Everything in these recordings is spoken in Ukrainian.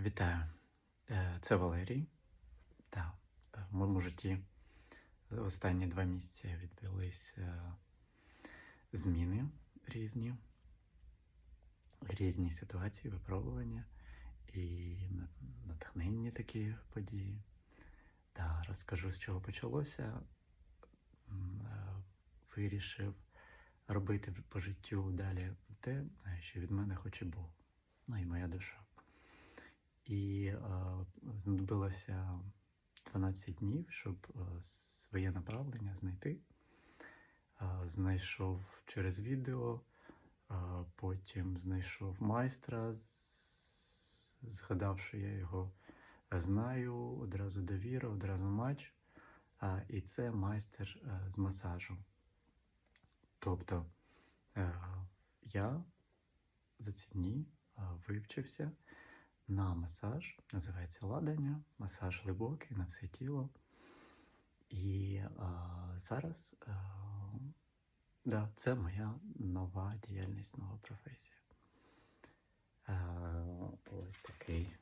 Вітаю, Е, це Валерій. Так, е, в моєму житті останні два місяці відбулись е, зміни різні, різні ситуації, випробування і на- натхненні такі події. Та розкажу, з чого почалося. Вирішив робити по життю далі те, що від мене хоче Бог, ну і моя душа. І е, знадобилося 12 днів, щоб е, своє направлення знайти. Е, знайшов через відео, е, потім знайшов майстра, згадав, що я його знаю, одразу довіра, одразу матч. А, і це майстер е, з масажу. Тобто е, я за ці дні е, вивчився на масаж, називається ладання, масаж глибокий на все тіло. І е, зараз е, да, це моя нова діяльність, нова професія. Е, ось такий,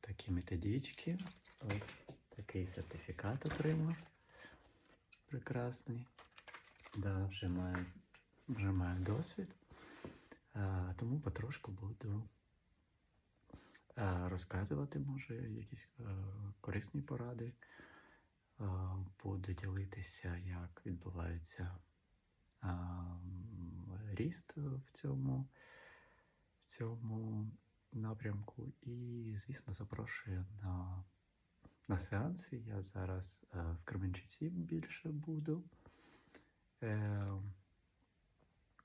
такі методички, ось такий сертифікат отримав. Прекрасний. Да, вже маю, вже маю досвід. Е, тому потрошку буду розказувати, може, якісь е, корисні поради. Е, буду ділитися, як відбувається ріст в цьому, в цьому напрямку. І, звісно, запрошую на, на сеанси. Я зараз е, в Кременчуці більше буду.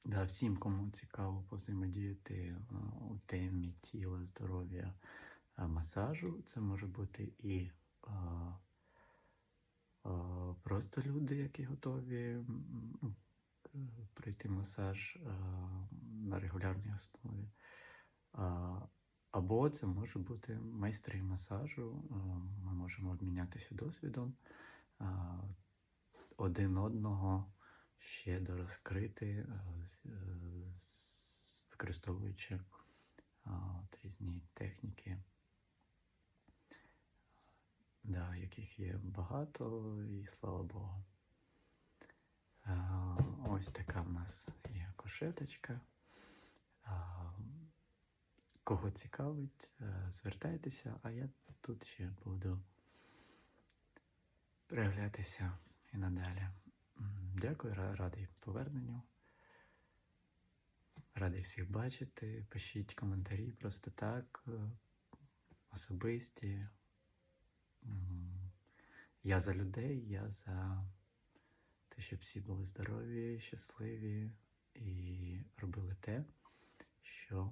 Да, всім, кому цікаво повзаємодіяти е, у темі тіла, здоров'я, е, масажу, це може бути і е, е, просто люди, які готові е, пройти масаж е, на регулярній основі. А, Або це може бути майстри масажу. е, Ми можемо обмінятися досвідом е, один одного ще дорозкрити, е, е, використовуючи от різні техніки, да, яких є багато, і слава Богу. Е, Ось така в нас є кошеточка. Кого цікавить, е, звертайтеся, а я тут ще буду проявлятися і надалі. Дякую, радий поверненню. Радий всіх бачити. Пишіть коментарі просто так, е, особисті. Я за людей, я за те, щоб всі були здорові, щасливі і робили те, що,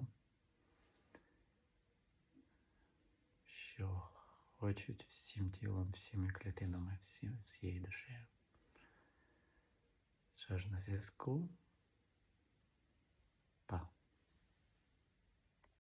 що хочуть всім тілом, всіми клітинами, всі, всією душею. Що ж, на зв'язку.